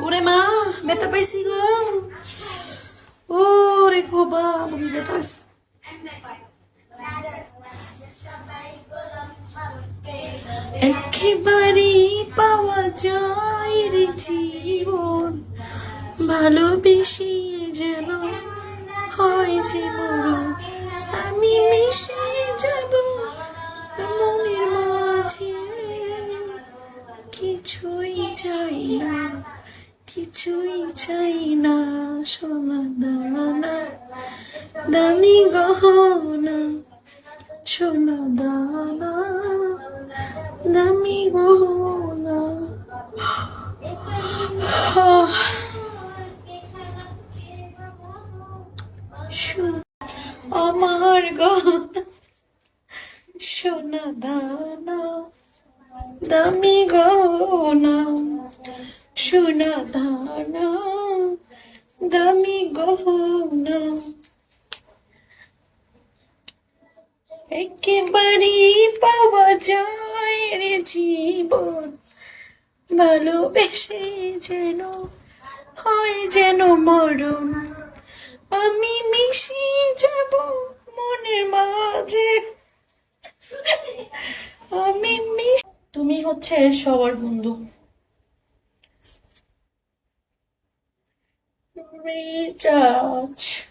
ওরে মা, ব্যথা পাইছি গো। ওরে বাবা আমি ব্যথা পাইছি। একেবারেই পাওয়া যায় রে জীবন, ভালোবেসে যেন হয় মরণ আমি মিশে যাব মনের মাঝে, কিছুই চাই না। কিছুই চাই না, সোনা দানা দামি গহনা, সোনা দানা, দামি গহনা। আমার গহনা, সোনা দানা, দামি গহনা। সোনা দানা, দামি গহনা। একেবারে পাওয়া যায় রে জীবন। ভালোবেসে যেন হয় যেন মরণ। আমি মিশে যাব মনের মাঝে। আমি মিশ তুমি হচ্ছে সবার বন্ধু। recharge